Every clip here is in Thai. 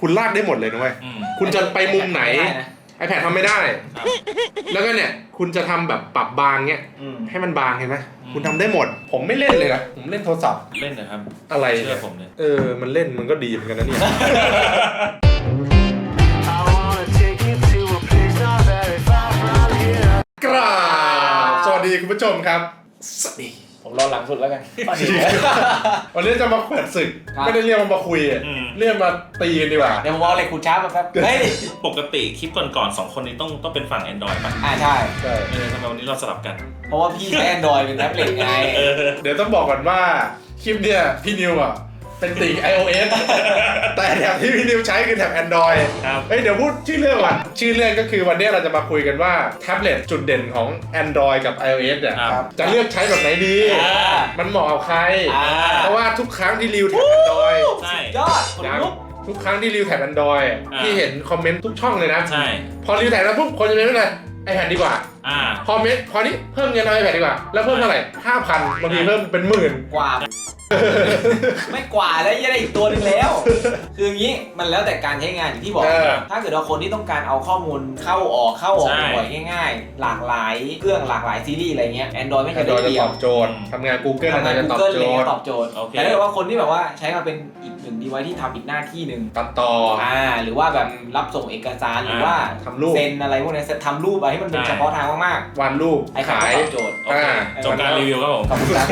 คุณลากได้หมดเลยนะเว้ยอืม คุณจะไปมุมไหนม่ด้ะ iPad ทำไม่ได้ ครับ แล้วก็เนี่ยคุณจะทำแบบปรับบางเงี้ยอืมให้มันบางเห็นไหมอืม คุณทำได้หมด ผมไม่เล่นเลยนะผมเล่นโทรศัพท์เล่นนะครับ อะไรเชื่เนี่อยผมเลยเออมันเล่นมันก็ดีเหมือนกันนะเนี่ย I wanna take you to a place not very far from here. กราบสวัสดีคุณผู้ชมครับ สวัสดี ผมรอหลังสุดแล้วกันตอนนี้ วันนี้จะมาเปิดศึก ครับ ไม่ได้เรียกมันมาคุยอะอืม เรียกมาตีกันดีกว่า เดี๋ยวผมเอาเหล็กขูดช้ามาแป๊บเฮ้ยปกติคลิปก่อนๆสองคนนี้ต้องต้องเป็นฝั่ง Android ป่ะอ่าใช่ ใช่ เออทำไมวันนี้เราสลับกัน เพราะว่าพี่ใช้ Android เป็นแท็บเล็ตไงเออเดี๋ยวต้องบอกก่อนว่า คลิปเนี่ยพี่นิวอะ เป็นติ่ง iOS แต่แถบที่พี่นิวใช้คือแถบ Android ครับ เฮ้ยเดี๋ยวพูดชื่อเรื่องก่อนชื่อเรื่องก็คือวันนี้เราจะมาคุยกันว่าแท็บเล็ตจุดเด่นของ Android กับ iOS เนี่ยครับ จะเลือกใช้แบบไหนดี อ่า มันเหมาะกับใคร อ่าเพราะว่าทุกครั้งที่รีวิวแท็บ Android ใช่ ยอดคนลุก ทุกครั้งที่รีวิวแท็บ Android อ่าพี่เห็นคอมเมนต์ทุกช่องเลยนะ ใช่ พอรีวิวแท็บแล้วปุ๊บคนจะเมนต์ว่าอะไรไอแพดดีกว่า อ่า พอเมนต์พอนี้เพิ่มเงินเอาไอแพดดีกว่า แล้วเพิ่มเท่าไหร่ห้าพันบางทีเพิ่มเป็นหมื่นกว่า ไม่กว่าแล้วยังได้อีกตัวหนึงแล้ว คืออย่างนี้มันแล้วแต่การใช้งานอย่างที่บอก เออ ถ้าเกิดว่าคนที่ต้องการเอาข้อมูลเข้าออกเข้าออกใช่ บ่อยๆง่าย ๆ หลากหลายเครื่องหลากหลายซีรีส์อะไรเงี้ย Android ไม่เคแอยนดได้รอยเปจะรีตยอบบโจทย์ทำงาน Google ทำงาน จะตอบ Google โจเลยทย์ตอบโจทย์ โอเค แต่ถ้าเกิดว่าคนที่แบบว่าใช้มาเป็นอีกหนึ่งดีไวที่ทำอีกหน้าที่หนึ่งตัดต่ออ่าหรือว่าแบบรับส่งเอกสารหรือว่าทำรูปเซ็นอะไรพวกเนี้ยทำรูปอะไรให้มันเป็นใช่ เฉพาะทางมากวาดรูปๆไอ้ขาขายตอบโจทย์ โอเคอ่า จบการรีวิวครับผม ขอบคุณครับ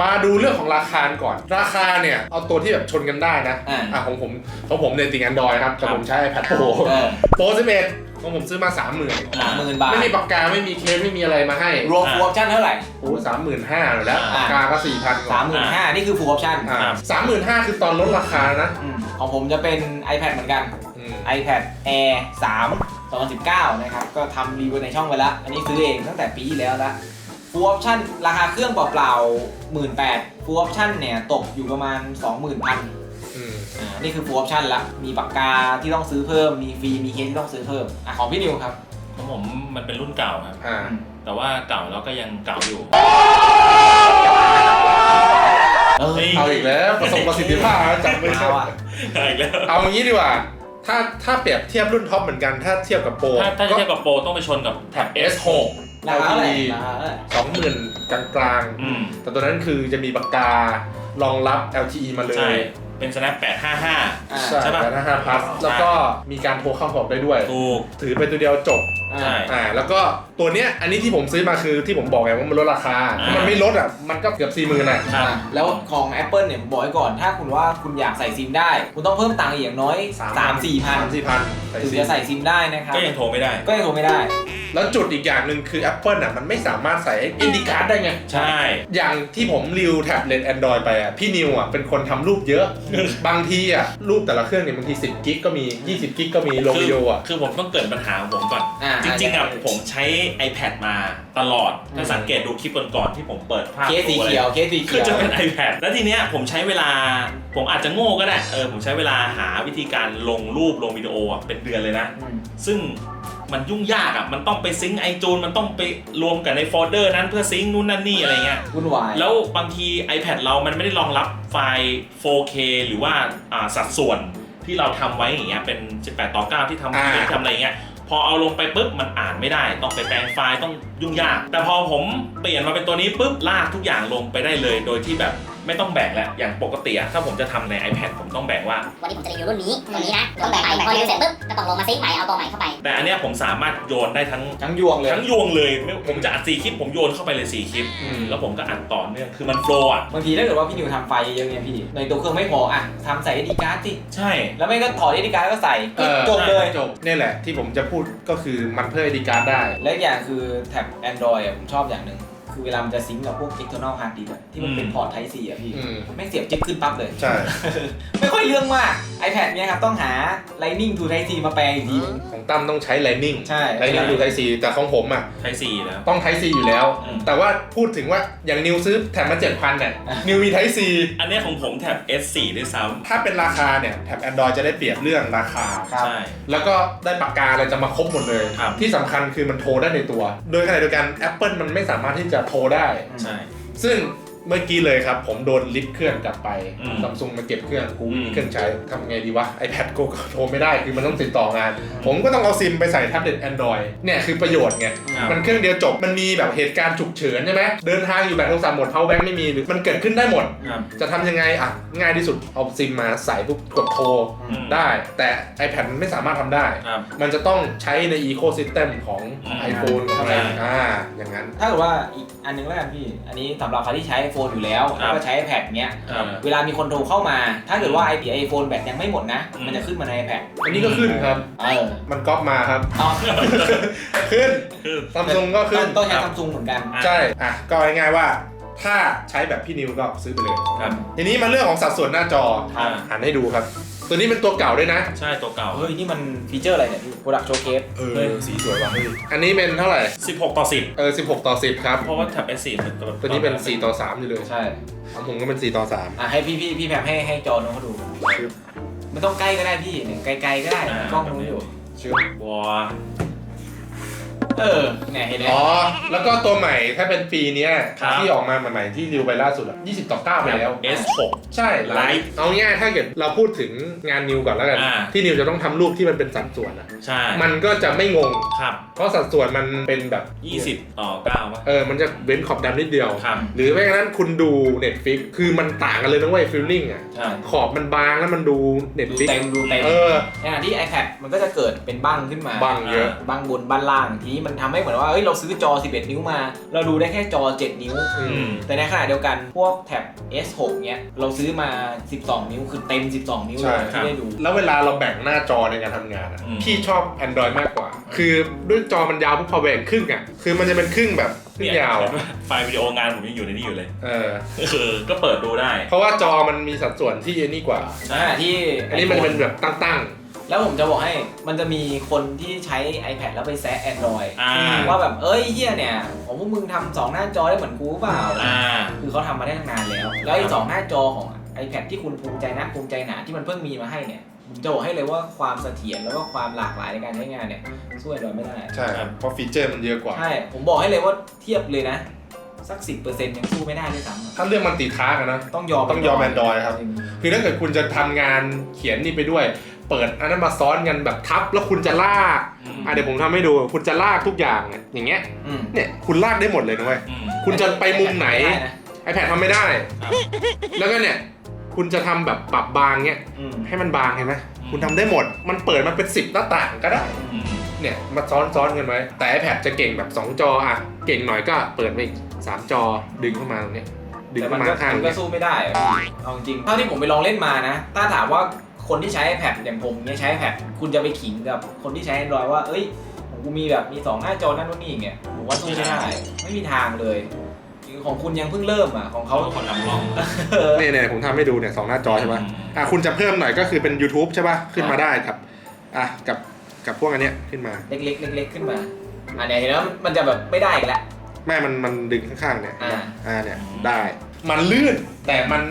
มาดูเรื่องของราคาก่อน ราคาเนี่ย เอาตัวที่แบบชนกันได้นะอ่าอะของผมของผมเนี่ยติง Android ครับ แต่ครับผมใช้ iPad Pro เออ Pro 11ของผมซื้อมา 30,000 สามหมื่นบาทไม่มีปากกาไม่มีเคสไม่มีอะไรมาให้รวมฟูลออปชั่นเท่าไหร่โอ้สามหมื่นห้าแล้วอ่าปากกาก็สี่พันสามหมื่นห้านี่คือฟูลออปชั่นอ่าสามหมื่นห้าคือตอนลดราคานะของผมจะเป็น iPad เหมือนกัน อืม iPad Air 3 2019 นะครับ ก็ทำรีวิวในช่องไปแล้ว อันนี้ซื้อเองตั้งแต่ปีที่แล้วละ ฟูลออปชั่นราคาเครื่องเปล่าๆ18,000ฟูลออปชั่นเนี่ยตกอยู่ประมาณ 20,000อืมอ่านี่คือฟูลออปชั่นละมีปากกาที่ต้องซื้อเพิ่มมีฟรีมีเคสที่ต้องซื้อเพิ่มอะของพี่นิวครับของผมมันเป็นรุ่นเก่าครับ อ่า แต่ว่าเก่าแล้วก็ยังเก่าอยู่ เออเฮ้ย เอาอีกแล้วประสบประสิทธิภาพจับไม่มาใช่ว่ะอีกแล้วเอาอย่างนี้ดีกว่า ถ้าถ้าเปรียบเทียบรุ่นท็อปเหมือนกัน ถ้าเทียบกับโปรถ้าถ้าจะเทียบกับโปรต้องไปชนกับแท็บ S6 ราคาเท่าไหร่ LTE ราคาเท่าไหร่สองหมื่นกลางอืม ๆแต่ตัวนั้นคือจะมีปากการองรับ LTE มาเลใช่ ย เป็น snap 855อ่าใช่ใช่ปะแล้วห้าพัสแล้วก็มีการโทรเข้าออกได้ด้วย ถูก ถือไปตัวเดียวจบ ใช่ อ่า แล้วก็ตัวเนี้ย อันนี้ที่ผมซื้อมาคือที่ผมบอกไงว่ามันลดราคา อ่า ถ้ามันไม่ลดอะ มันก็เกือบสี่หมื่นอะ ครับอะแล้วของ Apple เนี่ยผมบอกไว้ก่อน ถ้าคุณว่าคุณอยากใส่ซิมได้ คุณต้องเพิ่มตังค์อีกอย่างน้อย3 4พันสามสี่พันใส่ถึงซิจะมใส่ซิมได้นะครับ ก็ยังโทรไม่ได้ ก็ยังโทรไม่ได้ แล้วจุดอีกอย่างหนึ่งคือ Apple อะ มันไม่สามารถใส่อินดิการ์ดได้ไง ใช่ อย่างที่ผมรีวิวแท็บเล็ต Android ไปอะ พี่นิวอะ เป็นคนทำรูปเยอะบางทีอะรูปแต่ละเครื่องเนี่ยบางที 10 กิกก็มี 20 กิกก็มีลงวิดีโออะ คือผมต้องเกริดปัญหาของผมก่อน อ่าจริงๆอะได้ ผมใช้ iPad มาตลอด ถ้าสังเกตดูคลิปก่อนๆที่ผมเปิดภาพเคสสีเขียวเคสสีคืเขีอยว จะเป็น iPad แล้วทีเนี้ยผมใช้เวลา ผมอาจจะโง่ก็ได้ เออผมใช้เวลาหาวิธีการลงรูปลงวิดีโออะเป็นเดือนเลยนะอืมซึ่ง มันยุ่งยากอะ มันต้องไปซิงค์ไอจูนมันต้องไปรวมกันในโฟลเดอร์นั้นเพื่อซิงค์นู่นนั่นนี่อะไรเงี้ย วุ่นวาย แล้วบางที iPad เรามันไม่ได้รองรับไฟล์ 4K หรือว่าอ่าสัดส่วนที่เราทำไว้อย่างเงี้ยเป็น 18 ต่อ 9 ที่ทำอ่า ที่ทำอะไรเงี้ย พอเอาลงไปปุ๊บมันอ่านไม่ได้ ต้องไปแปลงไฟล์ต้องยุ่งยาก แต่พอผมเปลี่ยนมาเป็นตัวนี้ปุ๊บลากทุกอย่างลงไปได้เลย โดยที่แบบ ไม่ต้องแบ่งแล้วอย่างปกติอะถ้าผมจะทำใน iPad ผมต้องแบ่งว่า วันนี้ผมจะรีวิวรุ่นนี้ตัวนี้นะต้องแบ่งไปพอรีวิวเสร็จปุ๊บก็ต้องลงมาซิงค์ใหม่เอาตัวใหม่เข้าไป แต่อันเนี้ยผมสามารถโยนได้ทั้งทั้งยวงเลย ทั้งยวงเลยไม่ผมจะอัดสี่คลิปผมโยนเข้าไปเลยสี่คลิป อืม แล้วผมก็อัดต่อเนื่องคือมันโฟล์อะบางทีถ้าเกิดว่าพี่นิวทำไฟล์เยอะๆเนี่ยพี่ ในตัวเครื่องไม่พออะทำใส่ SD card สิใช่ แล้วไม่ก็ถอด SD card แล้วก็ใส่เออจบเลย จบนี่แหละที่ผมจะพูดก็คือมันเพิ่มอินดิการ์ดได้ และอีกอย่างคือแท็บ Android อะผมชอบอย่างหนึ่ง คือเวลามันจะซิงก์กับพวก external hard disk อะที่มันเป็นพอร์ต Type C อะพี่อืมไม่งเสียบจิ๊กขึ้นปั๊บเลย ใช่ ไม่ค่อยเรื่องมาก iPad เนี่ยครับต้องหา Lightning to Type C มาแปลอีกทีนึงของตั้มต้องใช้ Lightning ใช่ Lightning ดูไทซีแต่ของผมอะใช้สี่แล้ว ต้องไทซีอยู่แล้ว อืม แต่ว่าพูดถึงว่าอย่างนิวซื้อแถมมาเจ็ดพันเนี่ยนิวมีไทซีอันเนี้ยของผมแท็บ S4 ด้วยซ้ถ้าเป็นราคาเนี่ยแถบ Android จะได้เปรียบเรื่องราคาำครับ ใช่ แล้วก็ได้ปากกาอะไรจะมาครบหมดเลย ครับ ที่สำคัญคือมันโทรได้ในตัว โดยขณะเดียวกัน Apple มันไม่สามารถที่จะโทรได้ ใช่ ซึ่ง เมื่อกี้เลยครับ ผมโดนลิฟต์เครื่องกลับไปอืมซัมซุงมาเก็บเครื่องกูไม่อืมีมเครื่องใช้ทำไงดีวะ iPad กูก็โทรไม่ได้คือมันต้องติดต่องาน ผมก็ต้องเอาซิมไปใส่แท็บเล็ต Android เนี่ยคือประโยชน์ไง ครับ มันเครื่องเดียวจบ มันมีแบบเหตุการณ์ฉุกเฉินใช่ไหมเดินทางอยู่แบตโทรศัพท์หมด power bank ไม่มีหรือมันเกิดขึ้นได้หมด ครับจะทำยังไงอะง่ายที่สุดเอาซิมมาใส่ปุ๊บกดโทรอืมได้ แต่ iPad มันไม่สามารถทำได้ ครับ มันจะต้องใช้ใน ecosystem ของ อืม iPhone ของอะไรใช่อ่าอย่างนั้น ถ้าเกิดว่าอีกอันนึงแล้วกันพี่ อันนี้สำหรับใครที่ใช้ iPhone อยู่แล้วครับแล้วก็ใช้ iPad เงี้ย ครับ เวลามีคนโทรเข้ามา ถ้าเกิดว่า IP iPhone แบตยังไม่หมดนะ อืม มันจะขึ้นมาใน iPad อันนี้ก็ขึ้นครับ เออมันก๊อปมาครับ เอาขึ้นคือ ซัมซุงก็ขึ้น ต้องใช้ครับ ซัมซุงเหมือนกันอะใช่ อะ ก็ง่ายๆว่า ถ้าใช้แบบพี่นิวก็ซื้อไปเลย ครับ ทีนี้มาเรื่องของสัดส่วนหน้าจออ่าหันให้ดูครับ ตัวนี้เป็นตัวเก่าด้วยนะ ใช่ตัวเก่าเฮ้ย นี่มันฟีเจอร์อะไรเนี่ยพี่ Product Showcase เฮ้ยสีสวยว่ะเฮ้ยอันนี้เป็นเท่าไหร่ 16 ต่อเออ 16 ต่อ 10 ครับ10เพราะว่าแท็บ S4 มันตัวตัวนี้เป็น 4 ต่อ 3 อยู่เลยใช่ ของผมก็เป็น 4 ต่ออะให้พี่พี่พี่แพมให้ให้จอน้องเขาดูคือไม่ต้องใกล้ก็ได้พี่เนี่ยไกลๆก็ได้อ่ากล้องนู้นอยู่3ชื่อวอ เออเนี่ยเห็นไหม อ๋อ แล้วก็ตัวใหม่ถ้าเป็นปีเนี้ยครับ ที่ออกมาใหม่ๆที่รีวิวไปล่าสุดอะ20ต่อ9ไปแล้ว S6 ใช่ไลฟ์เอาง่ายๆถ้าเกิดเราพูดถึงงานนิวก่อนแล้วกัน อ่า ที่นิวจะต้องทำรูปที่มันเป็นสัดส่วนอะใช่มันก็จะไม่งง ครับเพราะสัดส่วนมันเป็นแบบ 20ต่อ9ป่ะ เออ มันจะเว้นขอบดำนิดเดียว ครับ หรือไม่งั้นคุณดู Netflix คือมันต่างกันเลยนะเว้ยฟีลลิ่งอะใช่ขอบมันบางแล้วมันดู ดู Netflix เต็มดูเต็มเออ ในขณะที่ iPad มันก็จะเกิดเป็นบ้างขึ้นมา บางเยอะ บ้างบนบ้านล่างทีนี้มันทำให้เหมือนว่าเฮ้ยเราซื้อจอ 11 นิ้วมา เราดูได้แค่จอ 7 นิ้วอือืมมแต่ในขณะเดียวกันพวกแท็บ S6 เนี้ยเราซื้อมา 12 นิ้ว คือเต็ม 12 นิ้วใช่เลยครับที่ได้ดู แล้วเวลาเราแบ่งหน้าจอในการทำงานอะอืมพี่ชอบ Android มากกว่า คือด้วยจอมันยาวปุ๊บพอแบ่งครึ่งอะคือมันจะเป็นครึ่งแบบครึ่งยาวอะไฟล์วิดีโองานผมยังอยู่ในนี้อยู่เลย เออคือก็เปิดดูได้ เพราะว่าจอมันมีสัดส่วนที่นี่กว่าในขณะที่อันนี้มันเป็นแบบตั้ง แล้วผมจะบอกให้มันจะมีคนที่ใช้ iPad แล้วไปแซะ Android อ่า ว่าแบบเอ้ยเฮียเนี่ยของพวกมึงทำสองหน้าจอได้เหมือนกูเปล่า อ่า คือเขาทำมาได้ตั้งนานแล้ว แล้วไอ้สองหน้าจอของ iPad ที่คุณภูมิใจนะภูมิใจหนาที่มันเพิ่งมีมาให้เนี่ยผมจะบอกให้เลยว่าความเสถียรแล้วก็ความหลากหลายในการใช้งานเนี่ยสู้ Android ไม่ได้ๆใช่ครับเพราะฟีเจอร์มันเยอะกว่า ใช่ ผมบอกให้เลยว่าเทียบเลยนะ สัก 10%ยังสู้ไม่ได้เลยซ้ำอะถ้าเรื่องมันติดค้ากันนะ ต้องยอมต้องยอม Android ครับ จง คือถ้าเกิดคุณจะทำงานเขียนนี่ไปด้วย เปิดอันนั้นมาซ้อนกันแบบทับแล้วคุณจะลากอืมอะเดี๋ยวผมทำให้ดูคุณจะลากทุกอย่างเนี่ยอย่างเงี้ยอืมเนี่ยคุณลากได้หมดเลยนะเว้ย อืม คุณจะไปมุมไหน ด้ะ iPad ทำไม่ได้ ครับ แล้วก็เนี่ย คุณจะทำแบบปรับบางเนี่ยอืมให้มันบางเห็นไหมคุณทำได้หมด มันเปิดมาเป็น 10 หน้าต่างก็ได้ อืมเนี่ยมาซ้อนซ้อนกันไว้ แต่ iPad จะเก่งแบบ 2 จออะ เก่งหน่อยก็เปิดไปอีก3จอดึงเข้ามาตรงเนี้ยดึงแต่มัเข้านมาก็ข้างมันก็เนี่ยสู้ไม่ได้อะเอาจริงเท่าที่ผมไปลองเล่นมานะ ถ้าถามว่า คนที่ใช้ iPad อย่างผมเนี่ยใช้ iPad คุณจะไปขิงกับคนที่ใช้ Android ว่า เอ้ยของกูมีแบบมีสองหน้าจอนั่นนู่นนี่อย่างเงี้ยผมว่าสู้ไม่ได้ไม่มีทางเลยของคุณยังเพิ่งเริ่มอะของเขาเขาเป็นคนนำร่องเออเนี่ยเนี่ยผมทำให้ดูเนี่ยสองหน้าจอใช่ปะอืมอะคุณจะเพิ่มหน่อยก็คือเป็น YouTube ใช่ป่ะขึ้นมาได้ครับอะกับกับพวกอันเนี้ยขึ้นมาเล็กๆเล็กๆขึ้นมาอะเนี่ยเห็นแล้วมันจะแบบไม่ได้อีกแล้วแม่มันมันดึงข้างๆเนี่ยอ่าอ่าเนี่ยได้ มันลื่นแต่มัน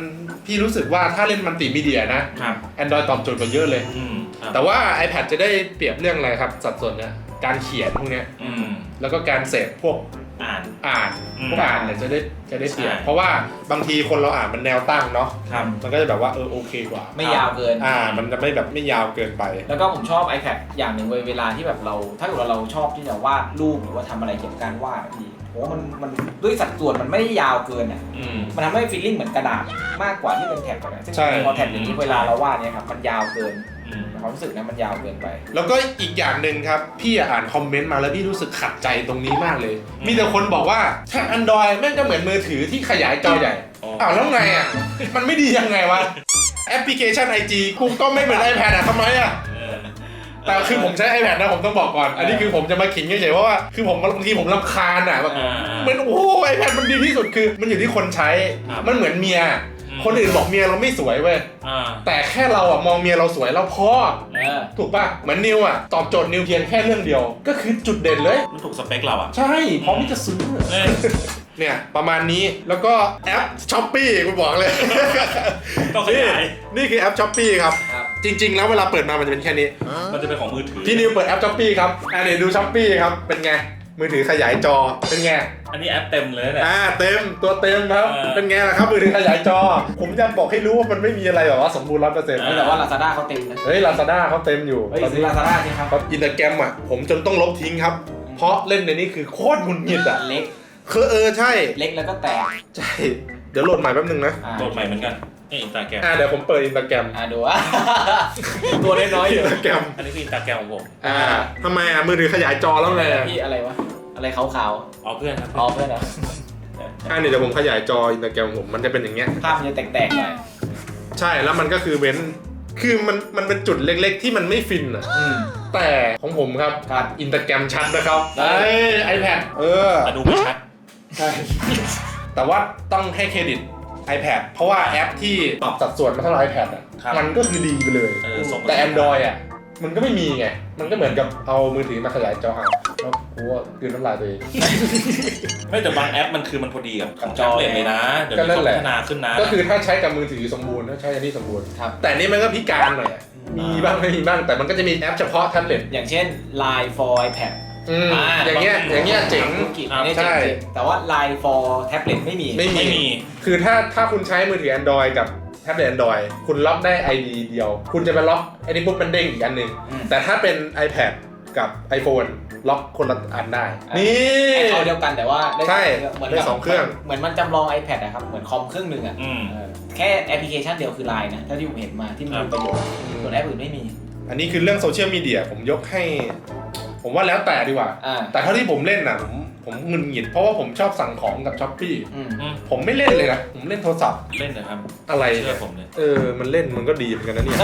พี่รู้สึกว่าถ้าเล่นมันติมีเดียนะ ครับ Android ตอบโจทย์กว่าเยอะเลย อืมครับแต่ว่า iPad จะได้เปรียบเรื่องอะไรครับ สัดส่วนเนี่ยการเขียนพวกเนี้ยอืมแล้วก็การเสพพวกอ่าน อ่านอืมพวกอ่านเนี่ยจะได้จะได้เปรียบ ใช่ เพราะว่าบางทีคนเราอ่านมันแนวตั้งเนาะครับ มันก็จะแบบว่าเออโอเคกว่า ไม่ยาวเกิน อ่า มันจะไม่แบบไม่ยาวเกินไป แล้วก็ผมชอบ iPad อย่างหนึ่งเว้ยเวลาที่แบบเรา ถ้าเกิดว่าเราชอบที่จะวาดรูปหรือว่าทำอะไรเกี่ยวกับการวาดอะพี่ ผมว่ามันมันด้วยสัดส่วนมันไม่ได้ยาวเกินอะอืม มันทำให้ฟีลลิ่งเหมือนกระดาษมากกว่าที่เป็นแท็บอะซึ่งใช่ พอแท็บอย่างนี้เวลาเราวาดเนี่ยครับมันยาวเกินอืม ความรู้สึกนะมันยาวเกินไป แล้วก็อีกอย่างหนึ่งครับ พี่อ่านคอมเมนต์มาแล้วพี่รู้สึกขัดใจตรงนี้มากเลยมีแต่คนบอกว่าแท็บ Android แม่งก็เหมือนมือถือที่ขยายจอใหญ่ อ๋อ อ้าวแล้วไงอะ มันไม่ดียังไงวะ แอปพลิเคชัน IG กูก็ไม่เหมือน iPad อะทำไมอะเออ แต่คือผมใช้ iPad นะผมต้องบอกก่อน อันนี้คือผมจะมาขิงเฉยๆเพราะว่าคือผมบางทีผมรำคาญอะแบบอ่าเหมือนโอ้ไอแพดมันดีที่สุดคือ มันอยู่ที่คนใช้ครับมันเหมือนเมียอืมคนอื่นบอกเมียเราไม่สวยเว้ยอ่าแต่แค่เราอะมองเมียเราสวยเราพอเออถูกป่ะเหมือนนิวอะตอบโจทย์นิวเพียงแค่เรื่องเดียว ก็คือจุดเด่นเลย มันถูกสเปคเราอะ ใช่พร้อมที่จะซื้อเอ้ยเนี่ยประมาณนี้แล้วก็แอปช้อปปี้กูบอกเลยต้องขยายนี่คือแอปช้อปปี้ครับครับ จริง ๆ แล้วเวลาเปิดมามันจะเป็นแค่นี้ มันจะเป็นของมือถือ พี่นิวเปิดแอปช้อปปี้ครับอะเดี๋ยวดูช้อปปี้ครับ เป็นไง มือถือขยายจอ เป็นไง อันนี้แอปเต็มเลยเนี่ยอ่า เต็ม ตัวเต็มครับ เออ เป็นไงล่ะครับ มือถือขยายจอ ผมจะบอกให้รู้ว่ามันไม่มีอะไรแบบว่าสมบูรณ์ร้อยเปอร์เซ็นต์เออแต่ว่า Lazada เขาเต็มนะเฮ้ยลาซาด้าเขาเต็มอยู่เฮ้ยตอนซื้อนี้ Lazada ใช่ครับครับอินสตาแกรมอะ ผมจนต้องลบทิ้งครับ เพราะเล่นในนี้คือโคตรหงุดหงิดอะเล็กคือเออใช่ เล็กแล้วก็แตกใช่ เดี๋ยวโหลดใหม่แป๊บนึงนะ อ่าโหลดใหม่เหมือนกัน นี่อินสตาแกรมอ่าเดี๋ยวผมเปิดอินสตาแกรมอ่าดูอะ ตัวน้อยๆออิยู่นสตาแกรมอันนี้คืออินสตาแกรมของผมอ่าทำไมอะมือถือขยายจอแล้วไงอะพี่อะไรวะ อะไรขาวอ๋อเพื่อนครับๆอ๋อเพื่อนเหรออ่าเดี๋ยวผมขยายจออินสตาแกรมผมมันจะเป็นอย่างเงี้ย ภาพมันจะแตกๆหน่อยใช่แล้วมันก็คือเว้น คือมันมันเป็นจุดเล็กๆ ที่มันไม่ฟินอะ อืม แต่ของผมครับครับ อินสตาแกรมชัดนะครับได้เอ้ยไอแพดเออ แต่ดูไม่ชัดใช่แต่ว่าต้องให้เครดิต iPad เพราะว่าแอปที่ปรับสัดส่วนมาเท่า iPad อะครับมันก็คือดีไปเลย เออส่งแต่ Android อะมันก็ไม่มีไง มันก็เหมือนกับเอามือถือมาขยายจออะแล้วกูว่าคืนน้ำลายตัวเอง ไม่แต่บางแอปมันคือมันพอดีกับกับจจออเลยเลยนะ เดี๋ยวก็นี้นั่นเขาแหละพัฒนาขึ้นนะก็คือถ้าใช้กับมือถือสมบูรณ์ถ้าใช้อันนี้สมบูรณ์ ครับ แต่อันนี่มันก็พิการหน่อยอะมีบ้างไม่มีบ้างแต่มันก็จะมีแอปเฉพาะแท็บเล็ตอย่างเช่น Line for iPad อืมอย่างเงี้ยอย่างเงี้ยเจ๋ง ธุรกิจครับอันนี้ใช่ เจ๋งๆแต่ว่า Line for tablet ไม่มี ไม่ไม่มี คือถ้าถ้าคุณใช้มือถือ Android กับแท็บเล็ต Android คุณล็อกได้ ID เดียว คุณจะไปล็อกไอ้นี่ปุ๊บมันเด้งอีกอันหนึ่งอืม แต่ถ้าเป็น iPad กับ iPhone ล็อกคนละอันได้ นี่ ไอเขาเดียวกันแต่ว่าได้ใช่เหมือนได้กับสองเครื่อง เหมือนมันจำลอง iPad นะครับ เหมือนคอมเครื่องหนึ่งอะอืม เออแค่แอปพลิเคชันเดียวคือ Line นะเท่าที่ผมเห็นมาที่มันครับมีประโยชน์ส่วนแอปอื่นไม่มี อันนี้คือเรื่องโซเชียลมีเดียผมยกให้ ผมว่าแล้วแต่ดีกว่า อ่าแต่เท่าที่ผมเล่นน่ะผมผมหงุนหงิดเพราะว่าผมชอบสั่งของกับช้อปปี้อืมอืมผมไม่เล่นเลยนะผมเล่นโทรศัพท์เล่นนะครับอะไรเชื่เนี่อยผมเลยเออมันเล่นมันก็ดีเหมือนกันนะเนี่ย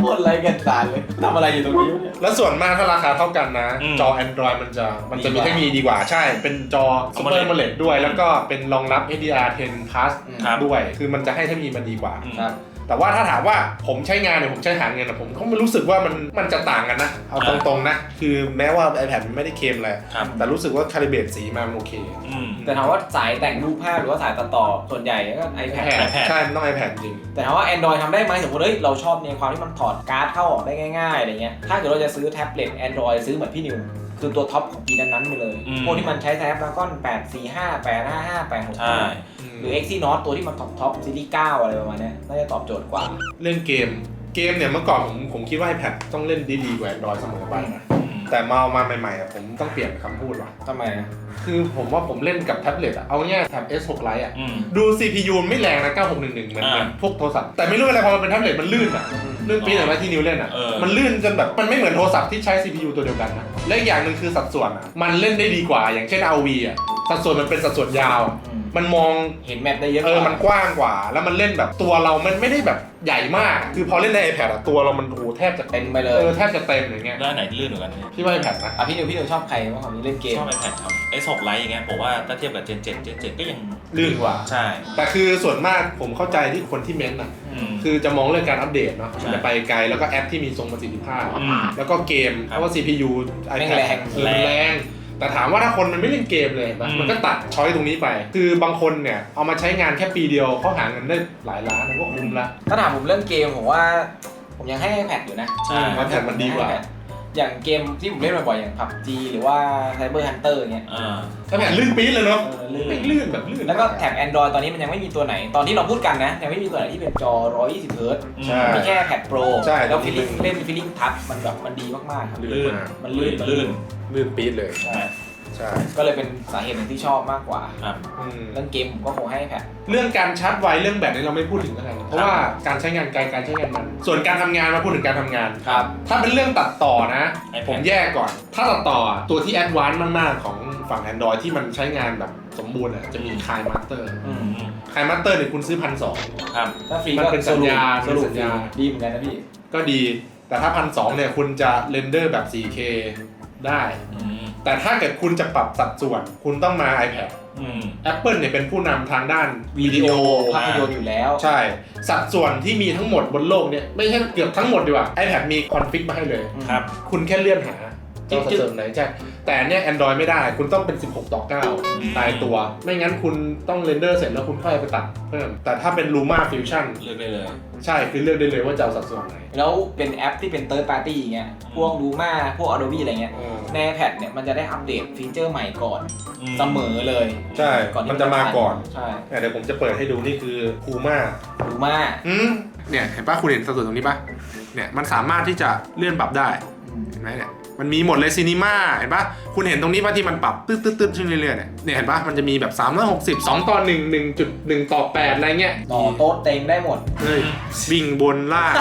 พูดอะไรกันสารเลยทำอะไรอยู่ตรงนี้วะเนี่ย แล้วส่วนมากถ้าราคาเท่ากันนะ อืมจอ Android มันจะมันจะมีดีกว่า เทคโนโลยีดีกว่าใช่ เป็นจอ Super AMOLED AMOLED ด้วย แล้วก็เป็นรองรับ HDR10 Plus อืม ครับ ด้วย คือมันจะให้เทคโนโลยีมันดีกว่า อืม ครับ แต่ว่าถ้าถามว่าผมใช้งานเนี่ยผมใช้หาเงินนะผมก็ไม่รู้สึกว่ามันมันจะต่างกันนะ เอาตรงๆนะ คือแม้ว่า iPad มันไม่ได้เคลมอะไรครับ แต่รู้สึกว่าคาลิเบรตสีมามันโอเคอืม แต่ถามว่าสายแต่งรูปภาพหรือว่าสายตัดต่อส่วนใหญ่ก็ iPad iPad iPad ใช่มันต้อง iPad จริง แต่ถามว่า Android ทำได้ไหมสมมติเฮ้ยเราชอบในความที่มันถอดการ์ดเข้าออกได้ง่ายๆอะไรเงี้ยถ้าเกิดเราจะซื้อแท็บเล็ต Android ซื้อเหมือนพี่นิว คือตัวท็อปของปีนั้นๆไปเลย อืม พวกที่มันใช้ Snapdragon 845 855 865ใช่ หรือ Exynos ตัวที่มันท็อปท็อปซีรีส์9อะไรประมาณเนี้ยน่าจะตอบโจทย์กว่าเรื่องเกม เกมเนี่ยเมื่อก่อนผมผมคิดว่า iPad ต้องเล่นดีๆกว่า Android เสมอไปนะอืมแต่มาเอามาใหม่ๆอะผมต้องเปลี่ยนคำพูดว่ะ ทำไมอะคือผมว่าผมเล่นกับแท็บเล็ตอะเอาง่ายๆแท็บ S6 Lite อะอืม ดู CPU ไม่แรงนะ 9611 เหมือนอ่าเหมือนพวกโทรศัพท์ แต่ไม่รู้อะไรพอมันเป็นแท็บเล็ตมันลื่นอะลื่นปีนออกมาที่นิ้วเล่นอะเออ มันลื่นจนแบบมันไม่เหมือนโทรศัพท์ที่ใช้ CPU ตัวเดียวกันนะและอีกอย่างหนึ่งคือสัดส่วนอะมันเล่นได้ดีกว่าอย่างเช่น RV อะสัดส่วนมันเป็นสัดส่วนยาวอืม มันมองเห็นแมปได้เยอะเอกอว่ามันกว้างกว่า แล้วมันเล่นแบบตัวเรามันไม่ได้แบบใหญ่มาก คือพอเล่นใน iPad อะตัวเรามันโอ้โหแทบจะเต็มไปเลเอยอแทบจะเต็มอย่างเงี้ยแล้วอันไหนลื่นกว่ากันเนี่ยพี่ว่า iPad นะอะพี่นิวพี่นิวชอบใครบ้างของนี้เล่นเกมชอบ iPad ครับ S6 Lite อย่างเงี้ยผมว่าถ้าเทียบกับ Gen 7 Gen 7ก็ยังลื่นกว่า ใช่แต่คือส่วนมากผมเข้าใจที่คนที่เม้นต์อะอืม คือจะมองเรื่องการอัปเดตเนาะใช่มันจะไปไกลแล้วก็แอปที่มีทรงประสิทธิภาพ อืม แล้วก็เกมครับเพราะว่า CPU แม่ง iPad แรง เออมันแรง แต่ถามว่าถ้าคนมันไม่เล่นเกมเลยนะอืมมันก็ตัดช้อยตรงนี้ไป คือบางคนเนี่ยเอามาใช้งานแค่ปีเดียวเขาหาเงินได้หลายล้านมันก็คุ้มละถ้าถามผมเรื่องเกมผมว่า ผมยังให้ iPad อยู่นะ ใช่ iPad มันดีกว่าให้ iPad อย่างเกมที่ผมเล่นบ่อยๆอย่าง PUBG หรือว่า Cyber Hunter เงี้ยอ่าแต่แผ่นลื่นปี๊ดเลยเนาะเออลื่น ไม่ลื่นแบบลื่นแล้วก็แถบ Android ตอนนี้มันยังไม่มีตัวไหน ตอนที่เราพูดกันนะ ยังไม่มีตัวไหนที่เป็นจอ 120 เฮิร์ตซ์ใช่ มีแค่แพด Pro ใช่ แล้วฟีลลิ่งเล่นฟีลลิ่งทัชมันแบบมันดีมากๆครับ ลื่นมากมันลื่นลื่น ลื่นปี๊ดเลย ใช่ ใช่ก็เลยเป็นสาเหตุหนึ่งที่ชอบมากกว่า ครับ อืมเรื่องเกมผมก็คงให้ iPad เรื่องการชาร์จไวเรื่องแบตนี่เราไม่พูดถึงกันเพราะว่าการใช้งานไกลการใช้งานมัน ส่วนการทำงานมาพูดถึงการทำงาน ครับ ถ้าเป็นเรื่องตัดต่อนะ iPad ผมแยกก่อน ถ้าตัดต่ออะตัวที่แอดวานซ์มาก ๆ ของฝั่ง Android ที่มันใช้งานแบบสมบูรณ์อะจะมีคายมาสเตอร์อือืมมคายมาสเตอร์เนี่ยคุณซื้อพันสอง ครับ ถ้าฟรีมันก็เป็นสัญญาสรุปเป็นสัญญา ดีเหมือนกันนะพี่ ก็ดี แต่ถ้าพันสองเนี่ยคุณจะเรนเดอร์แบบ 4K ได้ อืมแต่ถ้าเกิดคุณจะปรับสัดส่วน คุณต้องมา iPad อืม Apple เนี่ยเป็นผู้นำทางด้านวิดีโอ ภาพยนตร์อยู่แล้ว ใช่ สัดส่วนที่มีทั้งหมดบนโลกเนี่ย ไม่ใช่เกือบทั้งหมดดีกว่า iPad มีคอนฟิกมาให้เลย ครับ คุณแค่เลื่อนหา จะเอาสัดส่วนไหนใช่แต่เนี่ย Android ไม่ได้คุณต้องเป็น 16 ต่อ 9 ตายตัว ไม่งั้นคุณต้องเรนเดอร์เสร็จแล้วคุณค่อยไปตัดเพิ่ม แต่ถ้าเป็น Luma Fusion เลือกได้เลย ใช่คือเลือกได้เลยว่าจะเอาสัดส่วนไหน แล้วเป็นแอปที่เป็น third party อย่างเงี้ยพวก Luma พวก Adobe อะไรเงี้ยเออใน iPad เนี่ยมันจะได้อัปเดตฟีเจอร์ใหม่ก่อนอืเสมอเลยใช่ก่อนที่มันจะมาก่อน ใช่เนี่ยเดี๋ยวผมจะเปิดให้ดูนี่คือ Puma Luma อืมเนี่ยเห็นป่ะคุณเห็นสัดส่วนตรงนี้ป่ะเนี่ยมันสามารถที่จะเลื่อนปรับได้อืมเห็นไหมเนี่ย มันมีหมดเลยซีนีมาเห็นปะคุณเห็นตรงนี้ป่ะที่มันปรับตึ๊ดตึ๊ดตึ๊ดขึ้นเรื่อยๆเนี่ยเนี่ยเห็นปะมันจะมีแบบ 360 2ต่อ1 1.1ต่อ8อะไรเงี้ยต่อโต๊ะเต็งได้หมดเฮ้ยวิ่งบนล่าง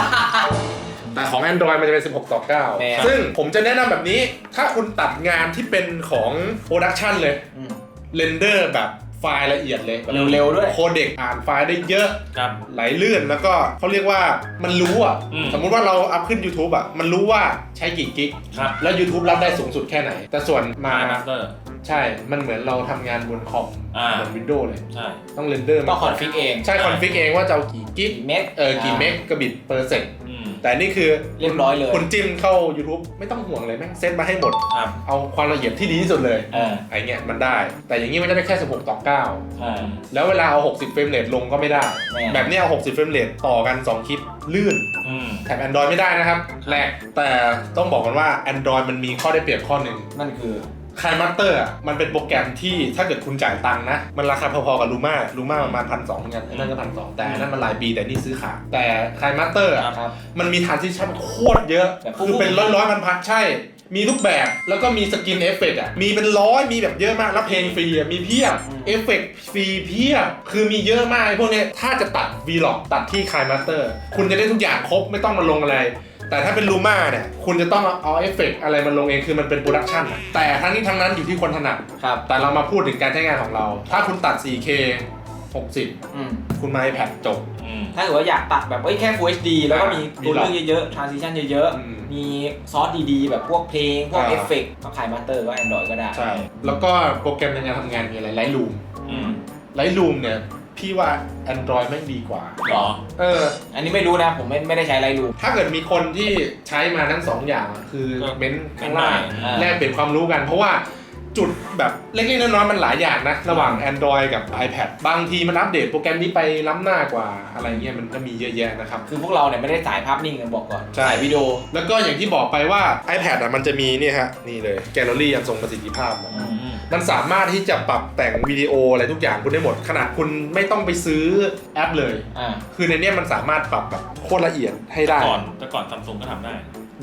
แต่ของ Android มันจะเป็น 16 ต่อแน่9ซึ่งผมจะแนะนำแบบนี้ ถ้าคุณตัดงานที่เป็นของโปรดักชันเลยอืมเรนเดอร์แบบ ไฟล์ละเอียดเลยเร็วๆด้วย โคเด็กอ่านไฟล์ได้เยอะ ครับ ไหลลื่นแล้วก็เขาเรียกว่ามันรู้อะ อืม สมมุติว่าเราอัพขึ้น YouTube อะ มันรู้ว่าใช้กี่กิก ครับแล้ว YouTube รับได้สูงสุดแค่ไหน แต่ส่วนมามามาสเตอร์ ใช่ มันเหมือนเราทำงานบนคอมอ่า เหมือนวินโดว์เลย ใช่ ต้องเรนเดอร์ต้องคอนฟิกเอง ใช่คอนฟิกเองว่าจะเอากี่กิก กี่เมกเออกี่เมกกะบิตเปอร์เซกอืม แต่นี่คือเรียบร้อยเลยคุณจิ้มเข้า YouTube ไม่ต้องห่วงเลยแม่งเซตมาให้หมด ครับ เอาความละเอียดที่ดีที่สุดเลยเออไอ้เงี้ยมันได้ แต่อย่างงี้มันจะได้แค่ 16 ต่อ9ใช่แล้วเวลาเอา 60 เฟรมเรทลงก็ไม่ได้แม่แบบเนี้ยเอา 60 เฟรมเรทต่อกัน 2 คลิปลื่น อืม แถบ Android ไม่ได้นะครับแรกแต่ต้องบอกกันว่า Android มันมีข้อได้เปรียบข้อหนึ่ง นั่นคือ คายมาสเตอร์อะมันเป็นโปรแกรมที่ถ้าเกิดคุณจ่ายตังค์นะ มันราคาพอๆกับลูมาลูมาประมาณพันสองเหมือนกันไอ้นั่นก็พันสองแต่อันนั่นมันหลายปีแต่นี่ซื้อขาดแต่คายมาสเตอร์อะครับ มันมีทรานซิชันโคตรเยอะ แบบคือเป็นร้อยร้อยพันพันใช่ มีทุกแบบแล้วก็มีสกินเอฟเฟกต์อะมีเป็นร้อยมีแบบเยอะมากแล้วเพลงฟรีอะมีเพียบอืม เอฟเฟกต์ฟรีเพียบคือมีเยอะมากไอ้พวกเนี้ยถ้าจะตัด v l o g ตัดที่คายมาสเตอร์คุณจะได้ทุกอย่างครบไม่ต้องมาลงอะไร แต่ถ้าเป็นลูมาเนี่ยคุณจะต้องเอาเอฟเฟกต์อะไรมาลงเองคือมันเป็นโปรดักชันอะแต่ทั้งนี้ทั้งนั้นอยู่ที่คนถนัดครับ แต่เรามาพูดถึงการใช้งานของเรา ถ้าคุณตัด 4K 60 อืมคุณมา iPad จบ อืม ถ้าเกิดว่าอยากตัดแบบเอ้ยแค่ Full HD แล้วก็มีมีตัวหรอเลือกเยอะๆ transition เยอะอืมๆ มีซอสดีๆ แบบพวกเพลง พวกอ่า เอฟเฟกต์ก็ขายมาสเตอร์ก็ Android ก็ได้ ใช่ แล้วก็โปรแกรมในการทำงานมีอะไร Lightroom อืม Lightroom เนี่ย พี่ว่า Android ไม่งดีกว่า หรอ เออ อันนี้ไม่รู้นะ ผมไม่ไม่ได้ใช้ไลรู ถ้าเกิดมีคนที่ใช้มาทั้งสองอย่างอะคือก็เม้นต์ข้างล่างอ่า แลกเปลี่ยนความรู้กัน เพราะว่า จุดแบบเล็กๆน้อยๆมันหลายอย่างนะ ระหว่าง Android กับ iPad บางทีมันอัปเดตโปรแกรมนี้ไปล้ำหน้ากว่าอะไรเงี้ยมันก็มีเยอะแยะนะครับ คือพวกเราเนี่ยไม่ได้สายภาพนิ่งกันบอกก่อนใช่ สายวิดีโอ แล้วก็อย่างที่บอกไปว่า iPad อะมันจะมีเนี่ยฮะนี่เลยแกลเลอรี่อันทรงประสิทธิภาพอะอืมมันสามารถที่จะปรับแต่งวิดีโออะไรทุกอย่างคุณได้หมด ขนาดคุณไม่ต้องไปซื้อแอปเลย อ่า คือในเนี้ยมันสามารถปรับแบบโคตรละเอียดให้ได้ก่อนแต่ก่อนซัมซุงก็ทำได้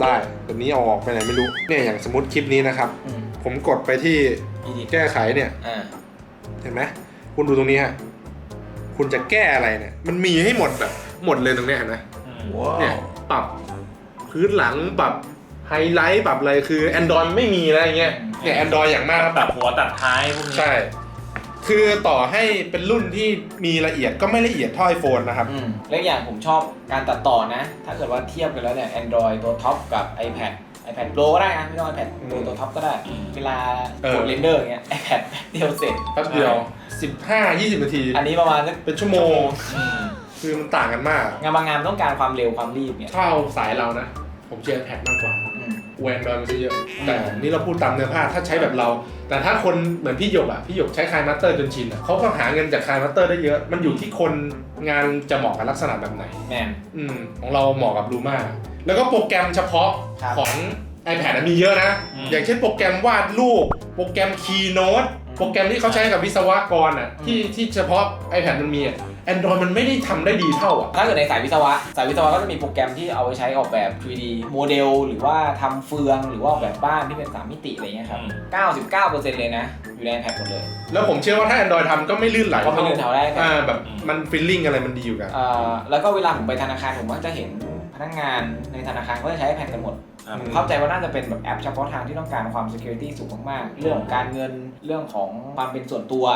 ได้แบบนี้เอาออกไปไหนไม่รู้เนี่ยอย่างสมมติคลิปนี้นะครับ อืม ผมกดไปที่อีดิแก้ไขเนี่ย อ่าเห็นไหมคุณดูตรงนี้ฮะ คุณจะแก้อะไรเนี่ย มันมีให้หมดแบบ หมดเลยตรงเนี้ยเห็นไหมอืมเนี่ยปรับพื้นหลังปรับไฮไลท์ปรับอะไรคือ Android ไม่มีอะไรเงี้ยเนี่ย Android อย่างมากก็ปตัรัดบหัวตัดท้ายพวกนี้ใช่ คือต่อให้เป็นรุ่นที่มีละเอียดก็ไม่ละเอียดเท่าไอโฟนนะครับ อืมและอย่างผมชอบการตัดต่อนะ ถ้าเกิดว่าเทียบกันแล้วเนี่ย Android ตัวท็อปกับ iPad iPad Pro ก็ได้นะไม่ต้อง iPad Pro ตัวท็อปก็ได้ เวลาเออกดเรนเดอร์อย่างเงี้ย iPad แป๊บเดียวเสร็จแป๊บเดียว 15 20 นาที อันนี้ประมาณสักเป็นชั่วโมงอืมคือมันต่างกันมาก งานบางงานต้องการความเร็วความรีบเนี่ยถ้าเอาสายเรานะ ผมเชื่อแพดมากกว่าอืม แวนดอยมันจะเยอะ แต่นี่เราพูดตามเนื้อผ้าถ้าใช้แบบเรา แต่ถ้าคนเหมือนพี่หยกอะพี่หยกใช้คายมาสเตอร์จนชินอะเขาก็หาเงินจากคายมาสเตอร์ได้เยอะ มันอยู่ที่คนงานจะเหมาะกับลักษณะแบบไหน แมน อืมของเราเหมาะกับลูมาแล้วก็โปรแกรมเฉพาะครับของ iPad อะมีเยอะนะ อืม อย่างเช่นโปรแกรมวาดรูป โปรแกรม Keynote โปรแกรมที่เขาใช้กับวิศวกรอะที่ที่เฉพาะ iPad มันมีอะ Android มันไม่ได้ทำได้ดีเท่าอะ ถ้าเกิดในสายวิศวะ สายวิศวะก็จะมีโปรแกรมที่เอาไว้ใช้ออกแบบ 3D โมเดล หรือว่าทำเฟือง หรือว่าออกแบบบ้านที่เป็น3มิติอะไรเงี้ยครับ 99%เลยนะ อยู่ใน iPad หมดเลย แล้วผมเชื่อว่าถ้า Android ทำก็ไม่ลื่นไหลก็ไม่ลื่นเท่าได้ครับ อ่าแบบมันฟีลลิ่งอะไรมันดีอยู่กันเอ่อแล้วก็เวลาผมไปธนาคารผมก็จะเห็นพนักงานในธนาคารก็จะใช้ iPad กันหมดครับ ผมเข้าใจว่าน่าจะเป็นแบบแอปเฉพาะทางที่ต้องการความ security สูงมากๆ เรื่องของการเงินเรื่องของความเป็นส่วนตัว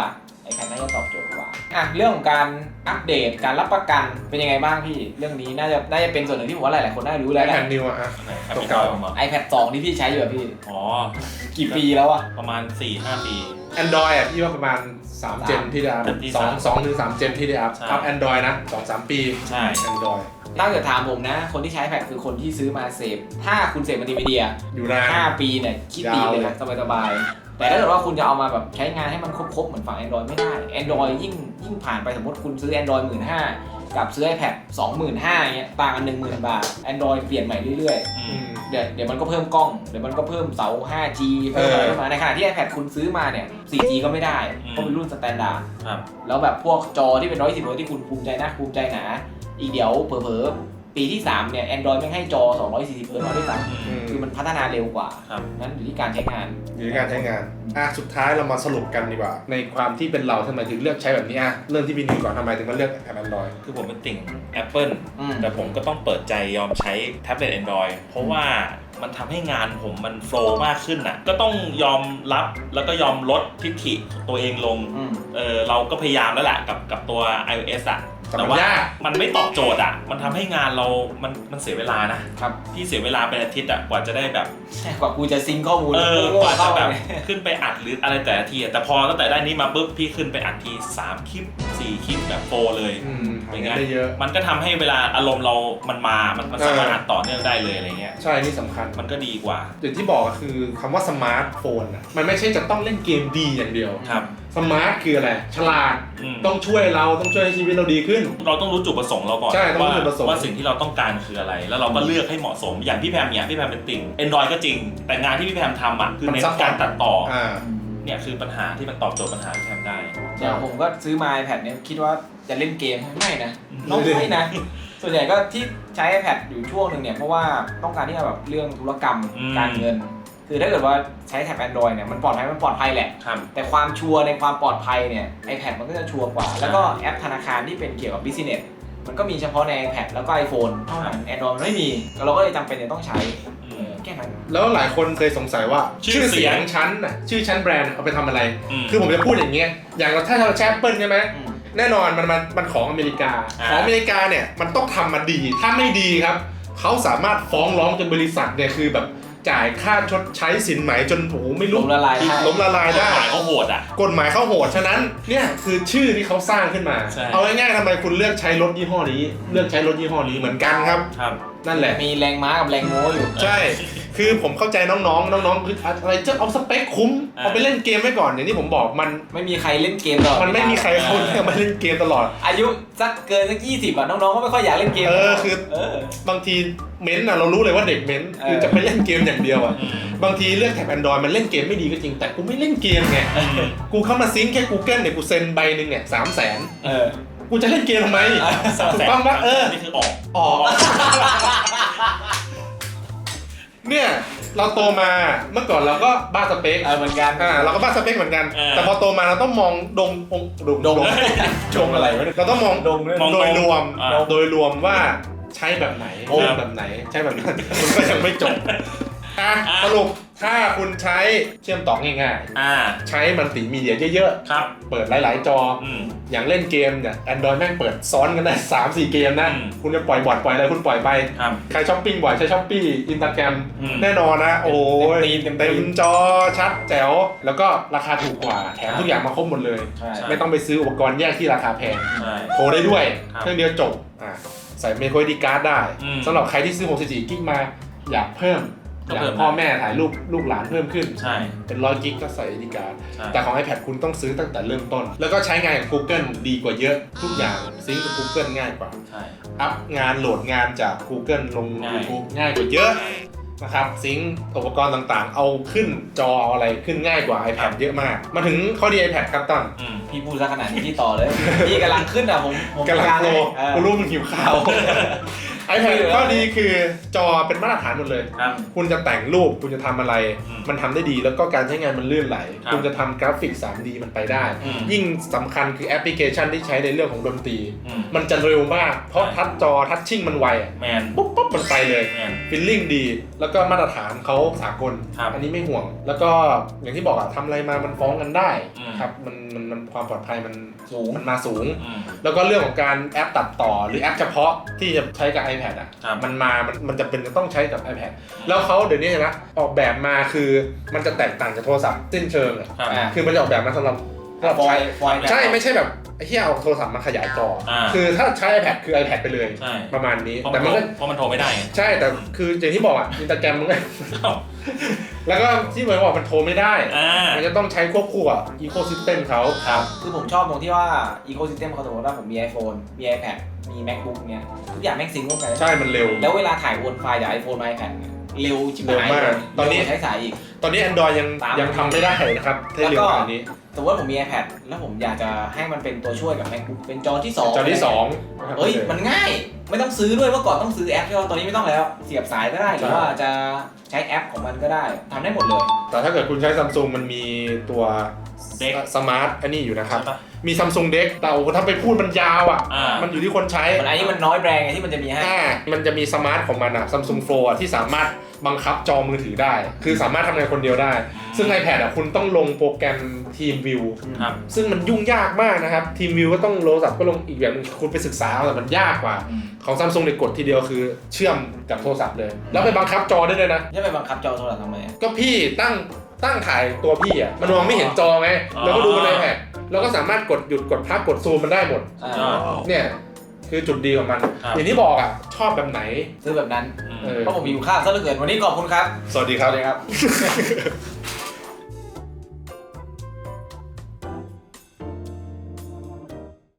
iPad น่าจะตอบโจทย์กว่าอะเรื่องของการอัปเดตการรับประกันเป็นยังไงบ้างพี่ เรื่องนี้น่าจะน่าจะเป็นส่วนหนึ่งที่ผมว่าหลายๆคนน่าจะรู้แล้วแหละ iPad New อะอะไหนครับตัวพี่เก่าจอยมา iPad 2ที่พี่ใช้อยู่อะพี่ อ๋อ กี่ปีแล้วอะ ประมาณ 4-5 ปี Android อะพี่ว่าประมาณ 3 เจนที่ได้อัพที่สองสามสองถึงสามเจนที่ได้อัพใช่ อัพ Android นะ2 3ปี ใช่ Android ถ้าเกิดถามผมนะ คนที่ใช้ iPad คือคนที่ซื้อมาเสพถ้าคุณเสพมันดีวีดีอยู่นาน ห้าปีเนี่ยคิดดีเลยนะสบายๆ แต่ถ้าเกิดว่าคุณจะเอามาแบบใช้งานให้มันครบๆ เหมือนฝั่ง Android ไม่ได้ Android ยิ่งยิ่งผ่านไปสมมติคุณซื้อ Android 1 5ื่นกับซื้อ iPad 25,000เงี้ยต่างกัน10,000 บาท Android เปลี่ยนใหม่เรื่อยๆ อือืมมเดี๋ยวเดี๋ยวมันก็เพิ่มกล้อง เดี๋ยวมันก็เพิ่มเสา 5G เพิ่มอะไรเออ เข้ามาในขณะที่ iPad คุณซื้อมาเนี่ย 4G ก็ไม่ได้เพราะเป็นรุ่นสแตนดาร์ดครับ แล้วแบบพวกจอที่เป็น120เฮิร์ตซ์ที่คุณภูมิใจนะภูมิใจหนา อีกเดี๋ยวเผลอๆปีที่ 3 เนี่ย Android ไม่ให้จอ 240เฮิร์ตซ์มาด้วยซ้อืมอืมำคือมันพัฒนาเร็วกว่า ครับ นั้นอยู่ที่การใช้งาน อยู่ที่การใช้งานอะสุดท้ายเรามาสรุปกันดีกว่า ในความที่เป็นเราทำไมถึงเลือกใช้แบบนี้อะเริ่มที่พี่นิวก่อนทำไมถึงมาเลือกแอป Android คือผมเป็นติ่ง Apple อืม แต่ผมก็ต้องเปิดใจยอมใช้แท็บเล็ต Android เพราะว่ามันทำให้งานผมมันโฟล์มากขึ้นอะ ก็ต้องยอมรับแล้วก็ยอมลดทิฐิตัวเองลง อืม เออเราก็พยายามแล้วแหละกับกับตัว iOS อะ แต่แต่มันว่ายากมันไม่ตอบโจทย์อะ มันทำให้งานเรา มันมันเสียเวลานะครับที่เสียเวลาเป็นอาทิตย์อะ กว่าจะได้แบบ กว่ากูจะซิงค์ข้อมูลเออ กว่าจะเข้าไปแบบขึ้นไปอัดหรืออะไรแต่ละทีอะแต่พอตั้งแต่ได้นี้มาปุ๊บพี่ขึ้นไปอัดที3คลิป4คลิปแบบโฟร์เลย อืมหาเงินได้เยอะ มันก็ทำให้เวลาอารมณ์เรามันมา มันมันสามารถอัดต่อเนื่องได้เลยอะไรเงี้ย ใช่นี่สำคัญ มันก็ดีกว่า อย่างที่บอกก็คือคำว่าสมาร์ทโฟนอะมันไม่ใช่จะต้องเล่นเกมดีอย่างเดียว ครับ สมาร์ทคืออะไร ฉลาด อืม ต้องช่วยเรา ต้องช่วยให้ชีวิตเราดีขึ้น เราต้องรู้จุดประสงค์เราก่อนใช่ต้องรู้ว่าจุดประสงค์ ว่าสิ่งที่เราต้องการคืออะไร แล้วเราก็เลือกให้เหมาะสมอย่างพี่แพมเนี่ยพี่แพมเป็นติ่ง Android ก็จริง แต่งานที่พี่แพมทำอะคือมันเน้ซับนซ้อนการตัดต่อออ่า เนี่ยคือปัญหาที่มันตอบโจทย์ปัญหาพี่แพมได้อย่างผมก็ซื้อมา iPad เนี่ยคิดว่าจะเล่นเกมไม่นะอืมน้องไม่นะ ส่วนใหญ่ก็ที่ใช้ iPad อยู่ช่วงหนึ่งเนี่ย เพราะว่าต้องการที่จะแบบเรื่องธุรกรรมอืม การเงิน คือถ้าเกิดว่าใช้แท็บ Android เนี่ยมันปลอดภัยมันปลอดภัยแหละ ครับ แต่ความชัวร์ในความปลอดภัยเนี่ย iPad มันก็จะชัวร์กว่า แล้วก็แอปธนาคารที่เป็นเกี่ยวกับ business มันก็มีเฉพาะใน iPad แล้วก็ iPhone เท่านั้น Android มันไม่มี เราก็เลยจำเป็นจะต้องใช้อืม แค่นั้น แล้วหลายคนเคยสงสัยว่าชื่อเสียง ชั้นน่ะชื่อชั้นแบรนด์เอาไปทำอะไรอืมคือผมจะพูดอย่างเงี้ยอย่างเราถ้าเราแชปเปิลใช่ไหมอืม แน่นอนมันมันมันของอเมริกา อ่า ของอเมริกาเนี่ยมันต้องทำมาดี ถ้าไม่ดีครับ เขาสามารถฟ้องร้องจนบริษัทเนี่ยคือแบบ จ่ายค่าชดใช้สินไหมจนโอ้โหไม่รู้ล้มละลายได้ ล้มละลายกฎได้หมายเขาโหดอะ กฎหมายเขาโหด ฉะนั้นเนี่ยคือชื่อที่เขาสร้างขึ้นมา ใช่ เอาง่ายๆทำไมคุณเลือกใช้รถยี่ห้อนี้ เลือกใช้รถยี่ห้อนี้เหมือนกันครับ ครับ นั่นแหละ มีแรงม้ากับแรงโม้อยู่ ใช่ คือผมเข้าใจน้องๆ น้องๆคืออะไรจะเอาสเปคคุ้มอ่าเอาไปเล่นเกมไว้ก่อนอย่างที่ผมบอกมัน ไม่มีใครเล่นเกมตลอด มันไม่มีใครเขาเออเรียกมาเล่นเกมตลอด อายุสักเกินสักยี่สิบอะน้องๆ ก็ไม่ค่อยอยากเล่นเกม เออ คือเออบางทีเม้นต์อะเรารู้เลยว่าเด็กเม้นต์เออคือจะไปเล่นเกมอย่างเดียวอะอืมบางทีเลือกแท็บ Android มันเล่นเกมไม่ดีก็จริง แต่กูไม่เล่นเกมไงอืมกูเข้ามาซิงค์แค่ Google เนี่ยกูเซ็นใบหนึ่งเนี่ยสามแสนเออ กูจะเล่นเกมทำไมสามถูแสกนต้องปะเออ นี่คือออกออก เนี่ย เราโตมาเมื่อก่อนเราก็บ้าสเปคเออเหมือนกัน อ่าเราก็บ้าสเปคเหมือนกัน เออ แต่พอโตมาเราต้องมองดงองดงดงชงอะไรวะเนี่ยเราต้องมองดงด้วย มองโดยรวมอ่า โดยรวมว่าใช้แบบไหนโอ้ เลือกแบบไหน ใช้แบบนั้นมันก็ยังไม่จบอะอะสรุป ถ้าคุณใช้เชื่อมต่อง่ายอ่า ๆ ใช้มันติมีเดียเยอะครับ ๆ เปิดหลาย ๆ จอ อืม อย่างเล่นเกมเนี่ย Android แม่งเปิดซ้อนกันได้3 4เกมนะ อืม คุณจะปล่อยบอร์ดปล่อยอะไรคุณปล่อยไป ครับ ใครช้อปปิ้งบ่อยใช้ช้อปปี้อินสตาแกรมอืม แน่นอนนะ โอ้ยเต็มตีนเต็มตีน เต็มจอชัดแจ๋ว แล้วก็ราคาถูกกว่า แถมทุกอย่างมาครบหมดเลย ใช่ใช่ไม่ต้องไปซื้ออุปกรณ์แยกที่ราคาแพง ใช่ โทรได้ด้วย ครับเครื่องเดียวจบอะใส่เมโครดีการ์ดได้อืม สำหรับใครที่ซื้อ 64 กิกมา อยากเพิ่ม ก็อยากเพิ่มพ่อแม่ถ่ายรูปลูกหลานเพิ่มขึ้น ใช่ เป็นร้อยกิกก็ใส่ดีการ์ดใช่ แต่ของ iPad คุณต้องซื้อตั้งแต่เริ่มต้น แล้วก็ใช้งานกับ Google ดีกว่าเยอะ ทุกอย่างซิงก์กับ Google ง่ายกว่า ใช่ อัพงานโหลดงานจาก Google ลง ง่าย YouTube ง่ายกว่าเยอะนะครับซิงก์อุปกรณ์ต่างๆ เอาขึ้นจอเอาอะไรขึ้นง่ายกว่า iPad เยอะมาก มาถึงข้อดี iPad ครับต้นอืมพี่พูดซะขนาดนี้พี่ต่อเลย พี่กำลังขึ้นอะผมผมกำลังโตเออกูรู้มึงหิวข้าว iPad ข้อดีคือจอเป็นมาตรฐานหมดเลย ครับ คุณจะแต่งรูปคุณจะทำอะไร อืมมันทำได้ดีแล้วก็การใช้งานมันลื่นไหล ครับคุณจะทำกราฟิก 3D มันไปได้ อืม ยิ่งสำคัญคือแอปพลิเคชันที่ใช้ในเรื่องของดนตรี อืม มันจะเร็วมาก เพราะใช่ ทัชจอทัชชิ่งมันไวอะแมนปุ๊บปุ๊บมันไปเลยแมน ฟิลลิ่งดี แล้วก็มาตรฐานเขาสากล ครับอันนี้ไม่ห่วง แล้วก็อย่างที่บอกอะทำอะไรมามันฟ้องกันได้อืม ครับมันมันมันความปลอดภัยมันสูงมันมาสูง อืม แล้วก็เรื่องของการแอปตัดต่อหรือแอปเฉพาะที่จะใช้กับ iPad อะ ครับ มันมา มันมันจะเป็นจะต้องใช้กับ iPad แล้วเขาเดี๋ยวนี้เห็นไหมออกแบบมาคือมันจะแตกต่างจากโทรศัพท์สิ้นเชิงอะครับ อ่า คือมันจะออกแบบมาสำหรับ สำหรับฟอใช้ยล์ฟอยล์แบบ ใช่ไม่ใช่แบบไอ้ที่เอาโทรศัพท์มาขยายจออา คือถ้าใช้ iPad คือ iPad ไปเลย ใช่ประมาณนี้เพราะแต่มันมันก็เพราะมันโทรไม่ได้ไงใช่แต่คืออย่างที่บอกอะอินสตาแกรมมันก็แล้วก็ที่เหมือนบอกมันโทรไม่ได้ อ่า มันจะต้องใช้ควบคู่กับอีโคซิสเต็มเขา ครับ คือผมชอบตรงที่ว่าอีโค y ิสเต็มเขาสมมติว่าผมมี iPhone มี iPad มี MacBook เนี้ยทุกอย่างแม่งซิงก์ร่วมกัน ใช่มันเร็ว แล้วเวลาถ่ายโอนไฟล์จาก iPhone มา iPad เนี่ยเร็วชิบหายเร็วมากเลยตอนนี้ เร็วกว่าใช้สายอีก ตอนนี้ Android ยังตาม ยังทำไม่ได้นะครับถ้าแล้วเร็ก็วขนาดนี้ สมมติว่าผมมี iPad แล้วผมอยากจะให้มันเป็นตัวช่วยกับ MacBook เป็นจอที่2จอที่สองนะครับเฮ้ยมันง่ายไม่ต้องซื้อด้วยเมื่อก่อนต้องซื้อแอปใช่ไหมตอนนี้ไม่ต้องแล้ว เสียบสายก็ได้หรือว่าจะใช้แอปของมันก็ได้ทำได้หมดเลย แต่ถ้าเกิดคุณใช้ซัมซุงมันมีตัว Deck สมาร์ทอันนี้อยู่นะครับใช่ปะมีซัมซุงเด็กแต่โอ้โหถ้าไปพูดมันยาวอะ อ่ามั มันอยู่ที่คนใช้มันอันนี้มันน้อยแบรนด์ไงที่มันจะมีให้ อ่ามันจะมีสมาร์ทของมันอะซัมซุงโฟร์ที่สามารถ บังคับจอมือถือได้ คือสามารถทำงานคนเดียวได้ ซึ่ง iPad อะคุณต้องลงโปรแกรมทีมวิวครับ ซึ่งมันยุ่งยากมากนะครับทีมวิวก็ต้องโทรศัพท์ก็ลงอีกแบบหนึงคุณไปศึกษาเอาแต่มันยากกว่าอืมของซัมซุงเนี่ยกดทีเดียวคือเชื่อมกับโทรศัพท์เลย แล้วไปบังคับจอได้ด้วยนะ จะไปบังคับจอโทรศัพท์ทำไมอะก็พี่ตั้งตั้งถ่ายตัวพี่อะมันมองไม่เห็นจอไงอ๋อแล้วก็ดูบน iPad แล้วก็สามารถกดหยุดกดพักกดซูมมันได้หมด อ่าอ่าเนี่ย คือจุดดีของมัน ครับ อย่างที่บอกอะ ชอบแบบไหน ซื้อแบบนั้นอืมเออ เพราะผมหิวข้าวซะเหลือเกิน วันนี้ขอบคุณครับ สวัสดีครับสวัสดีครับ